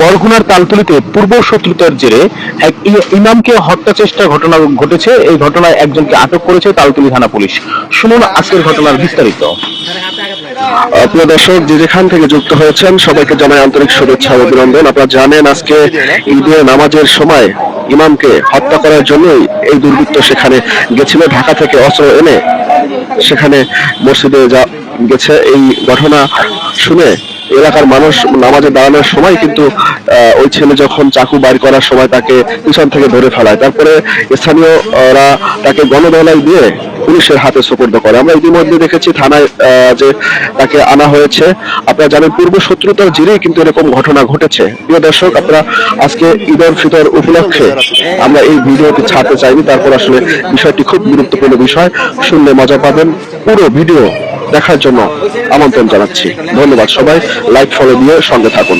বরগুনার তালতলিতে পূর্ব শত্রুতার জেরে এক ইমামকে হত্যা চেষ্টার ঘটনা ঘটেছে। এই ঘটনায় একজনকে আটক করেছে তালতলি থানা পুলিশ। শুনুন আজকের ঘটনার বিস্তারিত। প্রিয় দর্শক, যে যেখান থেকে যুক্ত হয়েছেন, সবাইকে জানাই আন্তরিক শুভেচ্ছা অভিনন্দন। আপনারা জানেন আজকে ঈদে নামাজের সময় ইমামকে হত্যা করার জন্যই এই দুর্বৃত্ত সেখানে গেছিল। ঢাকা থেকে অস্ত্র এনে সেখানে মসজিদে যা গেছে। এই ঘটনা শুনে এলাকার মানুষ নামাজে দাঁড়ানোর সময় কিন্তু ওই ছেলে যখন চাকু বাইর করার সময় তাকে পিছন থেকে ধরে ফেলায়। তারপরে স্থানীয়রা তাকে গণদলায় দিয়ে পুলিশের হাতে সোপর্দ করে। আমরা ইতিমধ্যে দেখেছি থানায় যে তাকে আনা হয়েছে। আপনারা জানেন পূর্ব শত্রুতার জেরেই কিন্তু এরকম ঘটনা ঘটেছে। প্রিয় দর্শক, আপনারা আজকে ঈদ উল ফিতর উপলক্ষে আমরা এই ভিডিওটি ছাড়তে চাইনি। তারপর আসলে বিষয়টি খুব গুরুত্বপূর্ণ বিষয়। শুনলে মজা পাবেন। পুরো ভিডিও দেখার জন্য আমন্ত্রণ জানাচ্ছি। ধন্যবাদ সবাই। লাইক ফলো দিয়ে সঙ্গে থাকুন।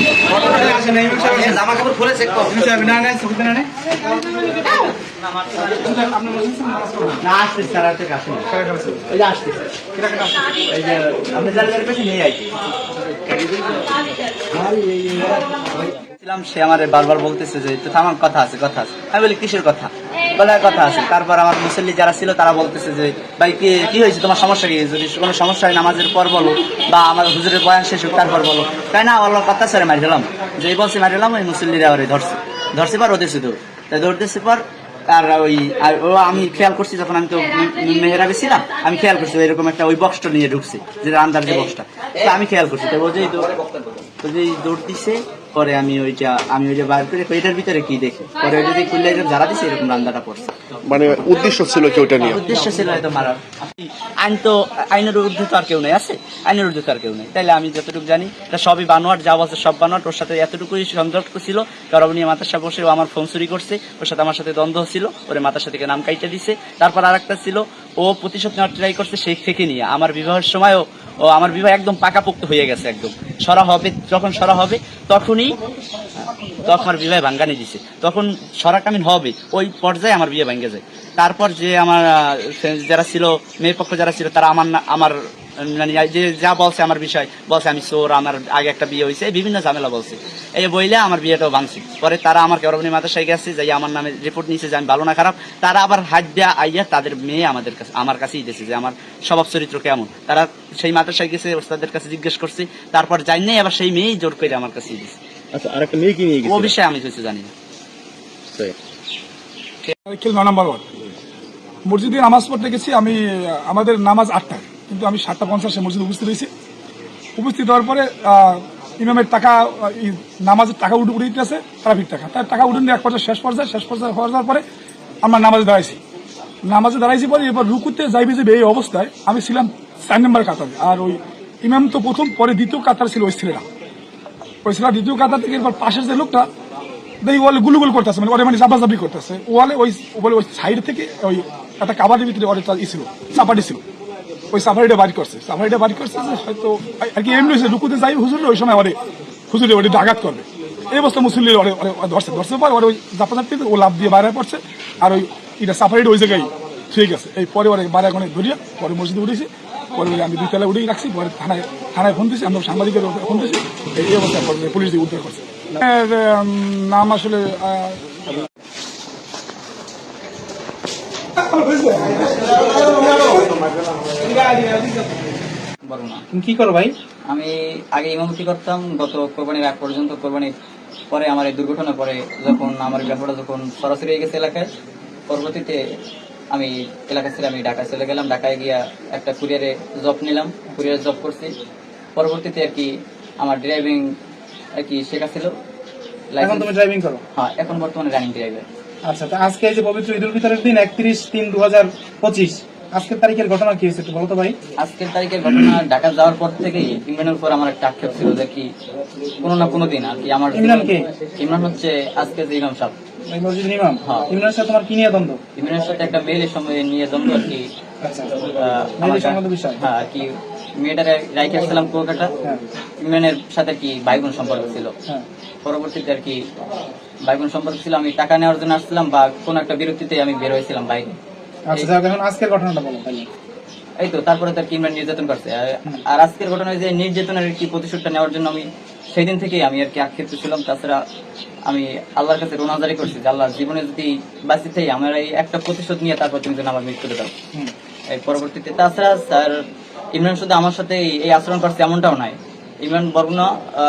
জামা সে আমার বারবার বলতেছে যে তো আমার কথা আছে কথা আছে। আমি বলি, কিসের কথা? বলে কথা আছে। তারপর আমার মুসল্লি যারা ছিল, তারা বলতেছে যে, ভাই, কি কি হয়েছে? তোমার সমস্যা কি? যদি কোনো সমস্যা হয় নামাজের পর বলো, বা আমার হুজুরের বয়ান শেষ হোক, তারপর বলো। তাই না, আল্লাহর কথা স্যার মারি ফেলাম। যে বলছে মারি ফেলাম, ওই মুসল্লিরা ওরে ধরছে। ধরছে পর ওদের শুধু তাই দৌড়তেছে পর, আর ওই, আর ও, আমি খেয়াল করছি যখন আমি তো মেহরাবে ছিলাম, আমি খেয়াল করছি এরকম একটা ওই বক্সটা নিয়ে ঢুকছে যেটা আন্দার যে বক্সটা আমি খেয়াল করছি। তো ও যেই দৌড় যেই দৌড় দিছে পরে আমি ওইটা আমি ওইটা বার করে এটার ভিতরে কি দেখে? পরে ওইটা দিয়ে খুললে এরকম যারা দিছে এরকম রান্দাটা পড়ছে মানে উদ্দেশ্য ছিল কি ওটা নিয়ে? উদ্দেশ্য ছিল হয়তো মারার। আইন তো আইনের ঊর্ধ্বে তো আর কেউ নেই আছে? আইনের ঊর্ধ্বে তো আর কেউ নেই। তাইলে আমি যতটুকু জানি এটা সবই বানোয়ার যা বলছে সব বানোয়ার ওর সাথে এতটুকুই সংযুক্ত ছিল। কারণ উনি মাথার সাথে বসে আমার ফোন চুরি করছে। ওর সাথে আমার সাথে দ্বন্দ্ব ছিল। ওরে মাথার সাথে নাম কাইটে দিছে। তারপর আর একটা ছিল ও প্রতিশোধ নেওয়ার ট্রাই করছে সেই থেকে নিয়ে। আমার বিবাহের সময়ও ও আমার বিবাহ একদম পাকাপোক্ত হয়ে গেছে একদম। সরা হবে, যখন সরা হবে, তখনই, তখন আমার বিবাহ ভাঙ্গানি দিছে। তখন সরা কামিন হবে, ওই পর্যায়ে আমার বিয়ে ভাঙ্গে যায়। তারপর যে আমার যারা ছিল, মেয়ের পক্ষ যারা ছিল, তারা আমার আমার মানে যে যা বলছে আমার বিষয় বলছে আমি চোর আমার আগে একটা বিয়ে হয়েছে বিভিন্ন ঝামেলা বলছে। এই বইলে আমার বিয়েটাও ভাঙছে। পরে তারা আমার কেরবনি মাদ্রাসায় গেছে যাই আমার নামে রিপোর্ট নিয়েছে যে আমি ভালো না খারাপ। তারা আবার হাত দেয়া আইয়া তাদের মেয়ে আমাদের কাছে আমার কাছেই দিয়েছে যে আমার স্বভাব চরিত্র কেমন। তারা সেই মাদ্রাসায় গেছে ওস্তাদের কাছে জিজ্ঞেস করছে তারপর যাই নাই আবার সেই মেয়েই জোর করে আমার কাছেই দিয়েছে আচ্ছা আর একটা মেয়ে কি নিয়ে ও বিষয়ে আমি কিছু জানি না। Number ward. মসজিদে নামাজ পড়তে গেছি আমি আমাদের নামাজ আটটায়। কিন্তু আমি সাতটা পঞ্চাশে মসজিদে উপস্থিত হয়েছি। উপস্থিত হওয়ার পরে ইমামের টাকা নামাজের টাকা উঠে উঠে দিতেছে ট্রাফিক টাকা। তার টাকা উঠে এক পর্যায়ে শেষ পর্যায়ে শেষ পর্যায়ে হওয়ার যাওয়ার পরে আমরা নামাজে দাঁড়াইছি। নামাজে দাঁড়াইছি পরে এবার রুকুতে যাইবে যে এই অবস্থায়, আমি ছিলাম চার নম্বর কাতারে। আর ওই ইমাম তো প্রথম, পরে দ্বিতীয় কাতার ছিল ওই ছেলেরা। ওই ছেলেরা দ্বিতীয় কাতার থেকে এবার পাশের যে লোকটা, দেখি ওয়ালে গুলুগুল করতেছে মানে ওরে মানে চাপাচাপি করতেছে। ওয়ালে ওই বলে ওই সাইড থেকে ওই একটা কাবারের ভিতরে ওরে ছিল, চাপাটি ছিল। ওই সাফারিটা বাড়ি করছে। সাফারিটা বাড়ি করছে যে হয়তো, আর কি এমনি হয়েছে রুকুতে যাই হুজুর ওই সময় ওরে হুজুরে ওরে আঘাত করবে। এই অবস্থা মুসল্লির ধরছে ধরছে পর ওরে ওই চাপাচাপি ও লাভ দিয়ে বাইরে পড়ছে, আর ওই এটা সাফারিটা ওই জায়গায় ঠিক আছে। এই পরে ওরে বাইরে এখন ধরিয়া পরে মসজিদে উঠেছি, পরে আমি দুই তলা উঠেই রাখছি, পরে থানায় থানায় ফোন দিয়েছি আমরা সাংবাদিকের ফোন দিয়েছি এই অবস্থা পুলিশ দিয়ে উদ্ধার করছে। নাম আসলে আহ, বলো না তুমি কি করো ভাই? আমি আগে ইমামতি করতাম গত কোরবানির আগ পর্যন্ত কোরবানির পরে আমার এই দুর্ঘটনা পরে যখন আমার ব্যাপারটা যখন সরাসরি হয়ে গেছে এলাকায় পরবর্তীতে আমি এলাকা ছেড়ে আমি ঢাকায় চলে গেলাম। ঢাকায় গিয়া একটা কুরিয়ারে জব নিলাম কুরিয়ারে জব করছি। পরবর্তীতে আর কি আমার ড্রাইভিং আর কি শেখা ছিল। এখন তুমি ড্রাইভিং করো? হ্যাঁ এখন বর্তমানে রানিং ড্রাইভার আচ্ছা তো আজকে এই যে পবিত্র ঈদ উল ফিতরের দিন একত্রিশ তিন দু হাজার পঁচিশ আজকের তারিখের ঘটনা কি হয়েছে একটু বলো তো ভাই? আজকের তারিখের ঘটনা ঢাকা যাওয়ার পর থেকেই ইমরানের উপর আমার একটা আক্ষেপ ছিল যে কি কোনো না কোনো দিন আর কি আমার ইমরান কে? ইমরান হচ্ছে আজকে যে ইমাম সাহেব। ওই মসজিদ ইমাম? হ্যাঁ। ইমরানের সাথে তোমার কি নিয়ে দ্বন্দ্ব? ইমরানের সাথে একটা মেয়ের সময় নিয়ে দ্বন্দ্ব আর কি। আচ্ছা মেয়েদের বিষয়? হ্যাঁ আর কি মেয়েটারে রাইখে আসছিলাম কুয়াকাটা হ্যাঁ। ইমরানের সাথে কি ভাই বোন সম্পর্ক ছিল। পরবর্তীতে আর কি ভাই বোন সম্পর্ক ছিল আমি টাকা নেওয়ার জন্য আসছিলাম বা কোন একটা বিরক্তিতে আমি বের হয়েছিলাম বাইরে আচ্ছা যাক এখন আজকের ঘটনাটা বলো তাহলে। এই তো তারপরে তার কি নির্যাতন করছে। আর- আর আজকের ঘটনায় যে নির্যাতনের কি প্রতিশোধটা নেওয়ার জন্য আমি সেই দিন থেকেই আমি আর কি আক্ষেপ্ত ছিলাম। তাছাড়া আমি আল্লাহর কাছে রোনাজারি করছি যে আল্লাহ জীবনে যদি বাঁচি থেকে আমার এই একটা প্রতিশোধ নিয়ে তারপর তুমি যেন আমার মৃত্যুটা দাও। এই পরবর্তীতে তাছাড়া স্যার ইমরান শুধু আমার সাথে এই- এই আচরণ করছে এমনটাও নয় ইমরান বরগুনা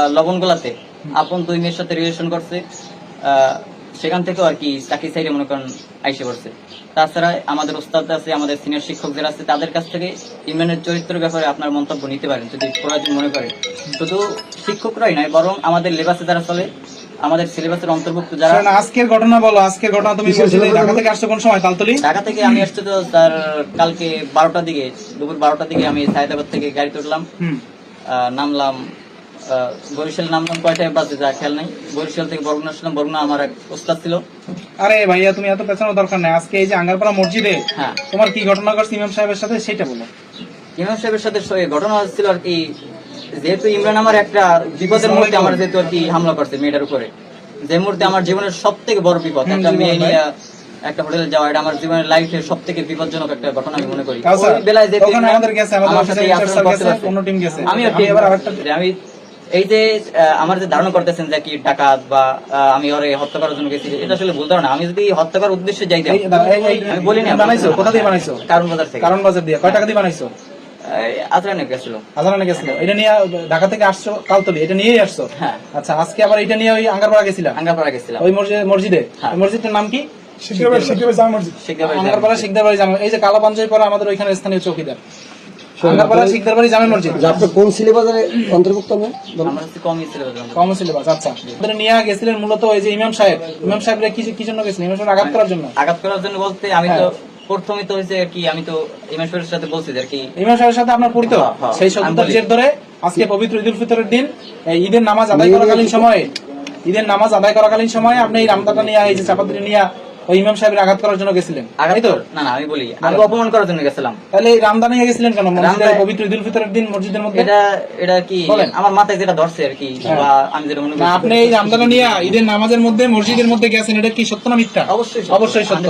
লবণগোলাতে আপন দুই মেয়ের সাথে রিলেশন করছে। সেখান থেকেও আর কি চাকরি সাইডে মনে করেন আইসে পড়ছে। তাছাড়া আমাদের ওস্তাদ আছে আমাদের সিনিয়র শিক্ষক যারা আছে তাদের কাছ থেকে ইমরানের চরিত্রের ব্যাপারে আপনার মন্তব্য নিতে পারেন যদি প্রয়োজন মনে করেন শুধু শিক্ষকরাই নয় বরং আমাদের লেবাসে যারা চলে আমাদের সিলেবাসের অন্তর্ভুক্ত যারা আজকের ঘটনা বলো আজকের ঘটনা তুমি বলছিলে ঢাকা থেকে আসছো কোন সময় তালতলি? ঢাকা থেকে আমি আসছি তো স্যার কালকে বারোটার দিকে দুপুর বারোটার দিকে আমি সায়দাবাদ থেকে হুম। আহ, নামলাম বরিশাল নামলাম কয়টায় বাজে যা খেয়াল নাই। বরিশাল থেকে বরগুনা আসলাম বরগুনা আমার এক ওস্তাদ ছিল। আরে ভাইয়া তুমি এত পেছানোর দরকার নাই। আজকে এই যে আঙ্গারপাড়া মসজিদে হ্যাঁ। তোমার কি ঘটনা ঘটছে ইমাম সাহেবের সাথে? সেটা বলো। ইমাম সাহেবের সাথে ঘটনা হচ্ছিল আর কি যেহেতু ইমরান আমার একটা বিপদের মুহূর্তে আমার যেহেতু আর কি হামলা করছে মেয়েটার উপরে। যে মুহূর্তে আমার জীবনের সব থেকে বড় বিপদ একটা মেয়ে নিয়ে একটা হোটেলে যাওয়া এটা আমার জীবনের লাইফের সব থেকে বিপজ্জনক একটা ঘটনা আমি মনে করি। ওই বেলায় আমার সাথে আমি আমি এই যে আমার যে ধারণা করতেছেন যে কি ডাকাত বা আমি ওরে হত্যা করার জন্য গেছি এটা আসলে ভুল ধারণা। আমি যদি হত্যা করার উদ্দেশ্যে যাই আমি বলি না বানাইছো কোথা দিয়ে বানাইছো? কারণ বাজার থেকে। কারণ বাজার দিয়ে। কয় টাকা দিয়ে বানাইছো? আজরানে গেছিল। আজারানে গেছিল। এটা নিয়ে ঢাকা থেকে আসছো কালতলি এটা নিয়েই আসছো? হ্যাঁ। আচ্ছা আজকে আবার এটা নিয়ে ওই আঙ্গারপাড়া গেছিলাম আঙ্গাপাড়া গেছিলাম। ওই মসজিদে মসজিদে? হ্যাঁ। ওই মসজিদটার নাম কি? শিখবে শিখবে জামা মসজিদ। শিখতে পারি আঙ্গারপাড়া শিকদার বাড়ি এই যে কালা পরে আমাদের ওইখানে স্থানীয় চৌকিদার। আঙ্গারপাড়া শিকদার জামে মসজিদ। আপনি কোন সিলেবাসের অন্তর্ভুক্ত না আমার হচ্ছে কমই ছিল বেতন। কম সিলেবাস আচ্ছা। আপনারা নিয়ে গেছিলেন মূলত ওই যে ইমাম সাহেব। ইমাম সাহেবরা কি কি জন্য গেছিলেন? ইমাম সাহেব আঘাত করার জন্য? আঘাত করার জন্য বলতে আমি তো। প্রথমে তো হয়েছে কি আমি তো ইমেশ্বরের সাথে বলছি আর কি ইমাম সাহেবের সাথে আপনার পরিচিত? হ্যাঁ, হ্যাঁ, সেই আমি জের ধরে আজকে পবিত্র ঈদুল ফিতরের দিন ঈদের নামাজ আদায় করাকালীন সময়ে ঈদের নামাজ আদায় করাকালীন সময়ে আপনি এই রামদাটা নিয়ে এই যে চাপাতি নিয়ে ওই ইমাম সাহেবের আঘাত করার জন্য গেছিলেন। তাই তো? না না আমি বলি আমি অপমান করার জন্য গেছিলাম। তাহলে এই রামদা গেছিলেন কেন? মসজিদের পবিত্র ঈদুল ফিতরের দিন মসজিদের মধ্যে? এটা এটা কি আমার মাথায় যেটা ধরছে আর কি বা আমি যেটা মনে না, করছি আপনি এই রামদানা নিয়ে ঈদের নামাজের মধ্যে মসজিদের মধ্যে গেছেন এটা কি সত্য না মিথ্যা? অবশ্যই অবশ্যই সত্য।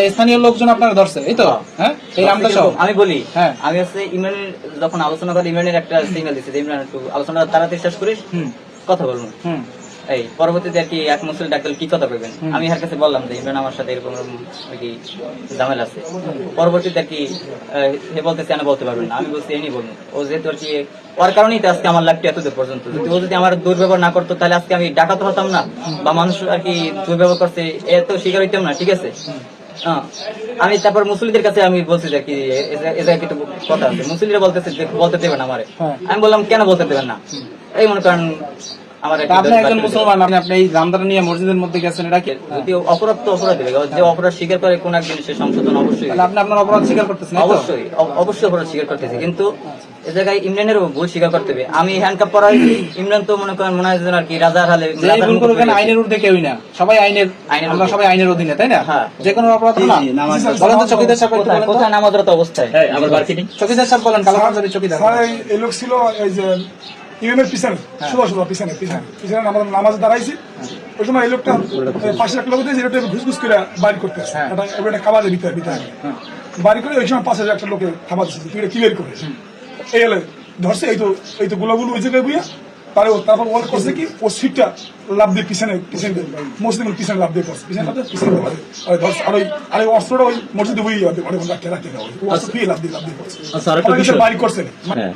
এই স্থানীয় লোকজন আপনারা ধরছে এই তো? হ্যাঁ? এই রামদা সহ আমি বলি হ্যাঁ। আমি হচ্ছে ইমরানের যখন আলোচনা করি ইমরানের একটা সিগন্যাল দিচ্ছে যে ইমরান একটু আলোচনা তাড়াতাড়ি শেষ করিস হুম। কথা বলব। হুম। এই পরবর্তীতে আর কি এক মুসলিম ডাক্তার কি কথা কইবেন আমি এর কাছে বললাম যে ইমরান আমার সাথে এরকম আর কি ঝামেলা আছে। পরবর্তীতে আর কি হে বলতেছে আমি বলতে পারবেন না। আমি বলছি এনি বলব ও যেহেতু আর কি ওর কারণেই তো আজকে আমার লাইফটা এত দূর পর্যন্ত। যদি ও যদি আমার দুর্ব্যবহার না করতো তাহলে আজকে আমি ডাকাতে হতাম না বা মানুষ আর কি দুর্ব্যবহার করছে এত শিকার হইতাম না ঠিক আছে? হ্যাঁ। আমি তারপর মুসলিমদের কাছে আমি বলছি যে কি এ- এ- এ জায়গায় কিছু কথা আছে। মুসলিমরা বলতেছে যে বলতে দেবেন আমারে। হ্যাঁ। আমি বললাম কেন বলতে দেবেন না? এই মনে করেন একটা আপনি একজন মুসলমান আপনি আপনি এই রামদানা নিয়ে মসজিদের মধ্যে গেছেন এটা কি? যদি অপরাধ তো অপরাধ যে অপরাধ স্বীকার করে কোন একদিন সে সংশোধন অবশ্যই আপনি আপনার অপরাধ স্বীকার করতেছেন অবশ্যই অবশ্যই অপরাধ স্বীকার করতেছে কিন্তু এ জায়গায় ইমরানেরও ভুল স্বীকার করতে হবে। আমি হ্যান্ডকাপ পরা ইমরান তো মনে করেন মনে হয় আর কি রাজার হালে ভুল। আইনের ঊর্ধ্বে কেউই না। সবাই আইনের আমরা সবাই আইনের অধীনে তাই না? হ্যাঁ। যে কোনো অপরাধ না। বলেন তো চকিদার সাহেব কোথায় বলেন তো। নামাজরত অবস্থায়? চকিদার সাহেব বলেন কালো চকিদার এই- এই লোক ছিল এই যে পিছনে সোজা সোজা পিছনে পিছনে পিছনে আমাদের নামাজে দাঁড়াইছি। ওই সময় এই লোকটা পাশে একটা লোক ঘুষ করে বাড়ি করতে এটা এবার একটা কাবাজের ভিতরে ভিতরে। বাড়ি করে ওই সময় পাশে একটা লোকে থাবা দিচ্ছে তুই এটা করে এই হলে ধরছে এই তো এই তো গোলাগুলো ওই জায়গায় তারে তারপর ওর করছে কি ও সিটটা লাভ দিয়ে পিছনে পিছনে পিছনে লাভ দিয়ে করছে। পিছনে লাভ দিয়ে পিছনে লাভ দিয়ে। আর ধরছে আর ওই আর ওই অস্ত্রটা ওই মসজিদে যাবে অনেক রাখতে রাখতে অস্ত্র দিয়ে লাভ দিয়ে লাভ দিয়ে করছে। আচ্ছা। বাড়ি করছে। হ্যাঁ।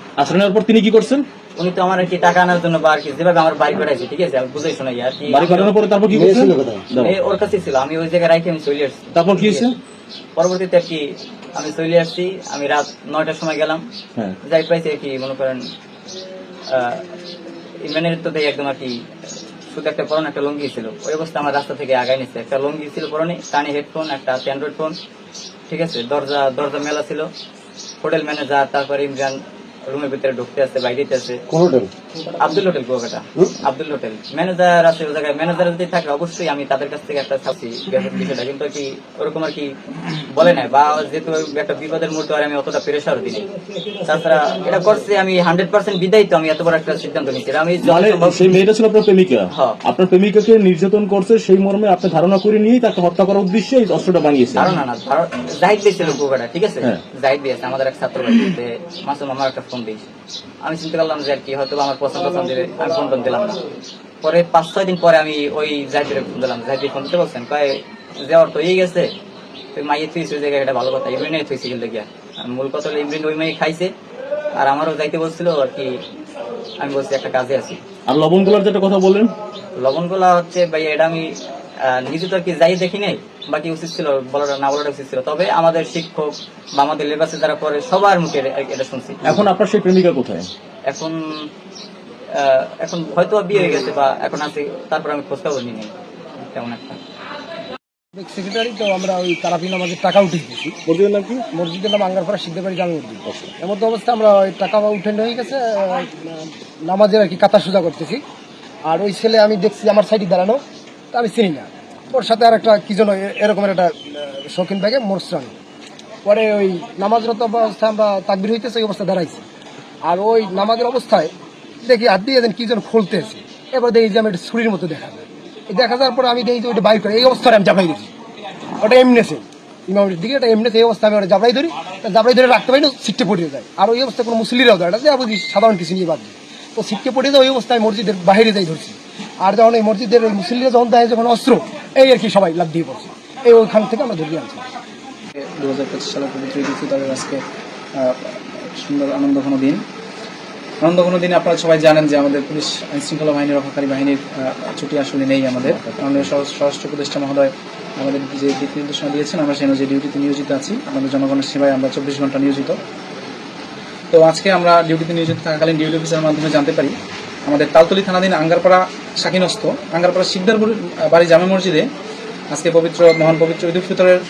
পর তিনি কি করছেন? উনি তো আমার কি টাকা আনার জন্য বা আর কি যেভাবে আমার বাড়ি করাইছে ঠিক আছে? আমি বুঝাই শোনাই আর কি? বাড়ি করানোর পরে তারপর কি দাও। এই ওর কাছে ছিল আমি ওই জায়গায় রাখি আমি চলে আসছি। তারপর কি হয়েছে? পরবর্তীতে আর কি আমি চলে আসছি আমি রাত নয়টার সময় গেলাম। হ্যাঁ। যাই পাইছি আর কি মনে করেন আহ, ইমরানের তো দেয় একদম আর কি শুধু একটা পরন একটা লঙ্গি ছিল। ওই অবস্থা আমার রাস্তা থেকে আগাই নিচ্ছে একটা লঙ্গি ছিল পরনে কানে হেডফোন একটা অ্যান্ড্রয়েড ফোন ঠিক আছে? দরজা দরজা মেলা ছিল। হোটেল ম্যানেজার তারপরে ইমরান রুমের ভিতরে ঢুকতে আছে বাইরে আছে। কোন hotel? Abdul hotel Kuakata Abdul hotel. Manager আছে ওই জায়গায়। ম্যানেজার যদি থাকে অবশ্যই আমি তাদের কাছ থেকে একটা ছাপছি বিষয়টা। কিন্তু কি ওরকম আর কি বলে নাই। বা যেহেতু একটা বিপদের মুহূর্তে আর আমি অতটা প্রেশার দিই তাছাড়া এটা করছে আমি হান্ড্রেড পার্সেন্ট বিদায় তো আমি এত বড় একটা সিদ্ধান্ত নিচ্ছি আমি মানে সেই মেয়েটা ছিল আপনার প্রেমিকা। আপনার প্রেমিকাকে নির্যাতন করছে সেই মর্মে আপনি ধারণা করে নিয়েই তাকে হত্যা করার উদ্দেশ্যে এই অস্ত্রটা বানিয়েছে ধারণা না জাহিদ কুয়াকাটা ঠিক আছে? হ্যাঁ। জাহিদ দিয়েছে আমাদের এক ছাত্র মাসুম আমার একটা ফোন দিয়েছে। আমি চিন্তা করলাম যে আর কি হয়তো আমার পছন্দ পছন্দ আমি ফোন টোন দিলাম না। পরে পাঁচ ছয় দিন পরে আমি ওই জাহিদের ফোন দিলাম। জাহিদ ফোন দিতে বলছেন কয় যাওয়ার তো এই গেছে। তুই মাইয়ে থুইছে ওই জায়গায় এটা ভালো কথা। ইমরিনে থুইছে কিন্তু গিয়া। মূল কথা হলো ইমরিন ওই মেয়ে খাইছে। আর আমারও যাইতে বলছিল আর কি আমি বলছি একটা কাজে আছি। আর লবণগুলার যেটা কথা বললেন? লবণ গোলা হচ্ছে ভাই এটা আমি নিজে তো আর কি যাই দেখি নাই? বাকি উচিত ছিল বলাটা না বলাটা উচিত ছিল। তবে আমাদের শিক্ষক বা আমাদের লেবাসে যারা করে সবার মুখে এটা- শুনছি। এখন আপনার সেই প্রেমিকা কোথায়? এখন আহ, এখন হয়তো বিয়ে হয়ে গেছে বা এখন আছে তারপর আমি খোঁজ খবর নিই নাই তেমন একটা। সেক্রেটারি তো আমরা ওই তারাপি নামাজের টাকা উঠে দিয়েছি। মসজিদের নাম কি? মসজিদের নাম আঙ্গারপাড়া সিদ্ধবাড়ি জামে মসজিদ। এমন তো অবস্থা আমরা ওই টাকা উঠে হয়ে গেছে নামাজের আর কি কাতা সোজা করতেছি। আর ওই ছেলে আমি দেখছি আমার সাইডে দাঁড়ানো। আমি চিনি না। ওর সাথে আর একটা কি এ- এরকমের একটা শৌখিন ব্যাগে মোরসান পরে ওই নামাজরত অবস্থা আমরা তাকবির হইতেছে ওই অবস্থা দাঁড়াইছি আর ওই নামাজের অবস্থায় দেখি হাত দিয়ে যেন কি যেন খুলতেছে। এবার দেখি যে আমি একটা ছুরির মতো দেখা যায়। দেখা যাওয়ার পরে আমি দেখি যে ওইটা বাইক করে, এই অবস্থায় আমি চাপাই দিচ্ছি ওটা এমনেছে ইমামের দিকে এটা এমনেছে এই অবস্থা, আমি ওটা জাবড়াই ধরি। জাবড়াই ধরে রাখতে পারি না সিটকে পড়ে যায়। আর ওই অবস্থায় কোনো মুসলিরাও দেয় না, যে বুঝি সাধারণ কিছু নিয়ে বাদ। তো সিটকে পড়িয়ে যায়, ওই অবস্থায় মসজিদের বাইরে যাই ধরছি। আর যখন এই মসজিদের ওই মুসলিরা যখন দেয়, যখন অস্ত্র, এই আর কি সবাই লাভ দিয়ে পড়ছে। এই ওইখান থেকে আমরা ধরিয়ে আনছি। দু হাজার পঁচিশ সালের পবিত্র উল ফিতরের আজকে সুন্দর আনন্দ আনন্দঘন দিন। আনন্দঘন দিনে আপনারা সবাই জানেন যে আমাদের পুলিশ আইন শৃঙ্খলা বাহিনী রক্ষাকারী বাহিনীর ছুটি আসলে নেই আমাদের। মাননীয় স্বরাষ্ট্র উপদেষ্টা মহোদয় আমাদের যে দিক নির্দেশনা দিয়েছেন, আমরা সেই অনুযায়ী ডিউটিতে নিয়োজিত আছি। আমাদের জনগণের সেবায় আমরা চব্বিশ ঘণ্টা নিয়োজিত। তো আজকে আমরা ডিউটিতে নিয়োজিত থাকাকালীন ডিউটি অফিসারের মাধ্যমে জানতে পারি, আমাদের তালতলি থানাধীন আঙ্গারপাড়া শাকিনস্ত আঙ্গারপাড়া শিকদার বাড়ি জামে মসজিদে আজকে পবিত্র, মহান পবিত্র ঈদ ফিতরের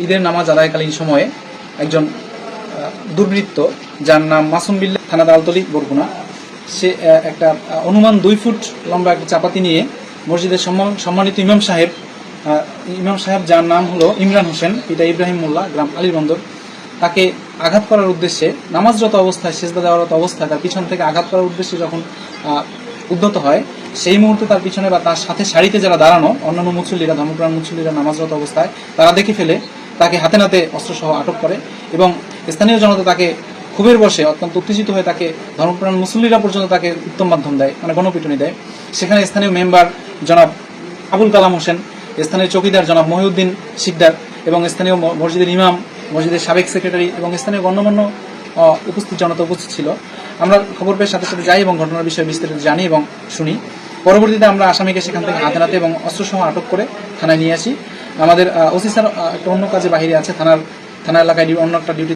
ঈদের নামাজ আদায়কালীন সময়ে একজন দুর্বৃত্ত, যার নাম মাসুম বিল্লা থানা দালতলি বরগুনা। সে একটা অনুমান দুই ফুট লম্বা একটা চাপাতি নিয়ে মসজিদের সম্মান- সম্মানিত ইমাম সাহেব ইমাম সাহেব যার নাম হলো ইমরান হোসেন, পিতা ইব্রাহিম মোল্লা, গ্রাম আলীবন্দর। তাকে আঘাত করার উদ্দেশ্যে, নামাজরত অবস্থায়, সেজদা দেওয়ারত অবস্থায় তার পিছন থেকে আঘাত করার উদ্দেশ্যে যখন উদ্যত হয়, সেই মুহূর্তে তার পিছনে বা তার সাথে সারিতে যারা দাঁড়ানো, অন্যান্য মুসল্লিরা, ধর্মপ্রাণ মুসল্লিরা নামাজরত অবস্থায়, তারা দেখে ফেলে, তাকে হাতে নাতে অস্ত্রসহ আটক করে এবং স্থানীয় জনতা তাকে ক্ষোভের বসে অত্যন্ত উত্তেজিত হয়ে তাকে ধর্মপ্রাণ মুসল্লিরা পর্যন্ত তাকে উত্তম মাধ্যম দেয় মানে গণপিটুনি দেয়। সেখানে স্থানীয় মেম্বার জনাব আবুল কালাম হোসেন, স্থানীয় চৌকিদার জনাব মহিউদ্দিন শিকদার এবং স্থানীয় মসজিদের ইমাম, মসজিদের সাবেক সেক্রেটারি এবং স্থানীয় গণ্যমান্য উপস্থিত জনতা উপস্থিত ছিল। আমরা খবর পেয়ে সাথে সাথে যাই এবং ঘটনার বিষয়ে বিস্তারিত জানি এবং শুনি। পরবর্তীতে আমরা আসামিকে সেখান থেকে হাতে নাতে এবং অস্ত্রসহ আটক করে থানায় নিয়ে আসি। আমাদের ওসি স্যার একটা অন্য কাজে বাহিরে আছে। থানার থানা এলাকায় অন্য একটা ডিউটি